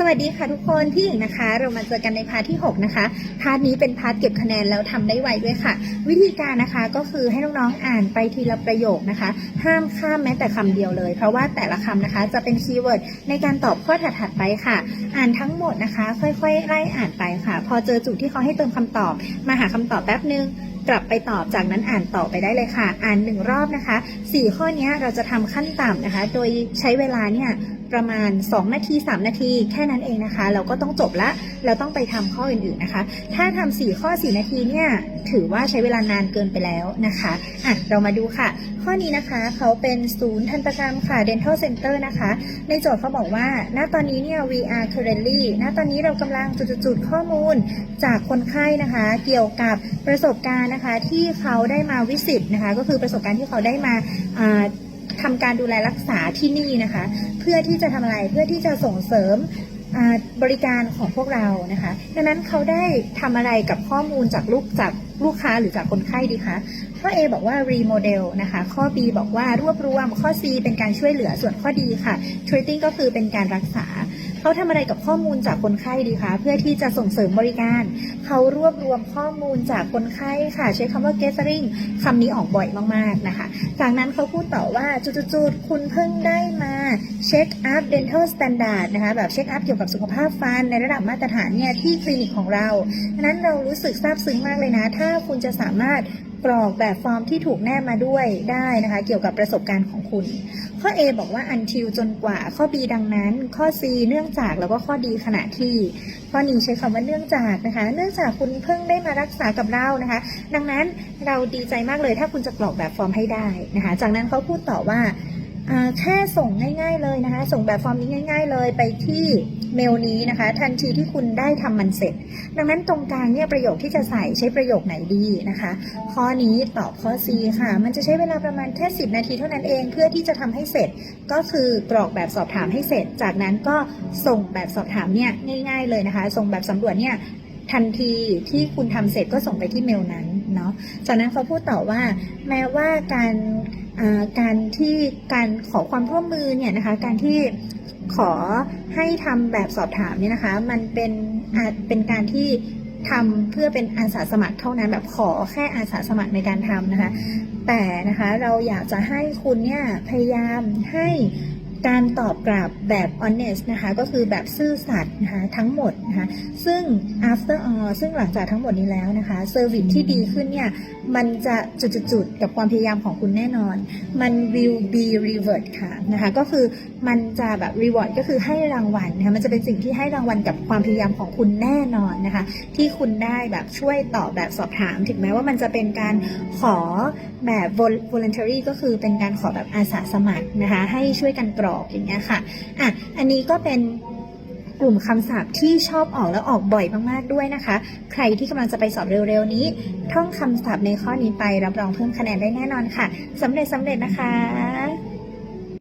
สวัสดีค่ะทุกคนพี่หญิงนะคะ เรามาเจอกันในพาร์ทที่ 6 นะคะ พาร์ทนี้เป็นพาร์ทเก็บคะแนนแล้วทำได้ไวด้วยค่ะ วิธีการนะคะก็คือให้น้องๆอ่านไปทีละประโยคนะคะ ห้ามข้ามแม้แต่คำเดียวเลย เพราะว่าแต่ละคำนะคะจะเป็นคีย์เวิร์ดในการตอบข้อถัดๆไปค่ะ อ่านทั้งหมดนะคะ ค่อยๆไล่อ่านไปค่ะ พอเจอจุดที่เขาให้เติมคำตอบ มาหาคำตอบแป๊บนึง กลับไปตอบจากนั้นอ่านต่อไปได้เลยค่ะ อ่านหนึ่งรอบนะคะสี่ข้อนี้เราจะทำขั้นต่ำนะคะ โดยใช้เวลาเนี่ยประมาณ 2 นาที 3 นาที แค่นั้นเองนะคะ เราก็ต้องจบละ เราต้องไปทำข้ออื่นๆนะคะ ถ้าทำ4ข้อ 4 นาทีเนี่ย ถือว่าใช้เวลานานเกินไปแล้วนะคะอะเรามาดูค่ะ ข้อนี้นะคะเขาเป็นศูนย์ทันตกรรมค่ะ dental center นะคะ ในโจทย์เขาบอกว่า ณ ตอนนี้เนี่ย we are currently ณ ตอนนี้เรากำลังจุดๆๆข้อมูลจากคนไข้นะคะ เกี่ยวกับประสบการณ์นะคะที่เขาได้มาวิสิตนะคะก็คือประสบการณ์ที่เขาได้มาอ่าทำการดูแลรักษาที่นี่นะคะ เพื่อที่จะทำอะไรเพื่อที่จะส่งเสริมบริการของพวกเรานะคะดังนั้นเขาได้ทำอะไรกับข้อมูลจากลูกจากลูกค้าหรือจากคนไข้ดีคะข้อ A บอกว่า remodel นะคะ ข้อ B บอกว่ารวบรวม ข้อ C เป็นการช่วยเหลือส่วนข้อ D ค่ะ treating ก็คือเป็นการรักษา เขาทำอะไรกับข้อมูลจากคนไข้ดีคะเพื่อที่จะส่งเสริมบริการ เขารวบรวมข้อมูลจากคนไข้ค่ะ ใช้คำว่า gathering คำนี้ออกบ่อยมากๆนะคะ จากนั้นเขาพูดต่อว่าจุดๆๆคุณเพิ่งได้มาเช็คอัพ dental standard นะคะแบบเช็คอัพเกี่ยวกับสุขภาพฟันในระดับมาตรฐานเนี่ยที่คลินิกของเราดังนั้นเรารู้สึกซาบซึ้งมากเลยนะ ถ้าคุณจะสามารถ กรอกแบบฟอร์มที่ถูกแนบมาด้วยได้นะคะ เกี่ยวกับประสบการณ์ของคุณ ข้อ A บอกว่า until จนกว่า ข้อ B ดังนั้น ข้อ C เนื่องจากแล้วก็ข้อ D ขณะที่ ข้อนี้ใช้คำว่าเนื่องจากนะคะ เนื่องจากคุณเพิ่งได้มารักษากับเรานะคะ ดังนั้นเราดีใจมากเลยถ้าคุณจะกรอกแบบฟอร์มให้ได้นะคะ จากนั้นเขาพูดต่อว่า แค่ส่งง่าย ๆเลยนะคะ ส่งแบบฟอร์มนี้ง่าย ๆ เลยไปที่เมลนี้นะคะ ทันทีที่คุณได้ทำมันเสร็จ ดังนั้นตรงกลางเนี่ยประโยคที่จะใส่ใช้ประโยคไหนดีนะคะ ข้อนี้ตอบข้อ C ค่ะ มันจะใช้เวลาประมาณแค่ 10 นาทีเท่านั้นเองเพื่อที่จะทำให้เสร็จ ก็คือกรอกแบบสอบถามให้เสร็จ จากนั้นก็ส่งแบบสอบถามเนี่ยง่าย ๆเลยนะคะ ส่งแบบสำรวจเนี่ยทันทีที่คุณทำเสร็จก็ส่งไปที่เมลนั้น เนาะจากนั้นเขาพูดต่อว่า แม้ว่าการการที่การขอความร่วมมือเนี่ยนะคะ การที่ขอให้ทำแบบสอบถามเนี่ยนะคะ มันเป็นอาจเป็นการที่ทำเพื่อเป็นอาสาสมัครเท่านั้นแบบขอแค่อาสาสมัครในการทำนะคะ แต่นะคะเราอยากจะให้คุณเนี่ยพยายามให้ การตอบกลับแบบ honest นะคะก็คือแบบซื่อสัตย์นะคะทั้งหมดนะคะซึ่ง after all ซึ่งหลังจากทั้งหมดนี้แล้วนะคะ service ที่ดีขึ้นเนี่ยมันจะจุดๆๆกับความพยายามของคุณแน่นอน มัน will be reward ค่ะนะคะก็คือมันจะแบบ reward ก็คือให้รางวัลนะคะมันจะเป็นสิ่งที่ให้รางวัลกับความพยายามของคุณแน่นอนนะคะที่คุณได้แบบช่วยตอบแบบสอบถาม ถึงแม้ว่ามันจะเป็นการขอแบบ vol- voluntary ก็คือเป็นการขอแบบอาสาสมัครนะคะให้ช่วยกันกรอกอย่างเงี้ยค่ะอะอันนี้ก็เป็นกลุ่มคำศัพท์ที่ชอบออกแล้วออกบ่อยมากๆด้วยนะคะ ใครที่กำลังจะไปสอบเร็วๆนี้ ท่องคำศัพท์ในข้อนี้ไปรับรองเพิ่มคะแนนได้แน่นอนค่ะสำเร็จสำเร็จนะคะ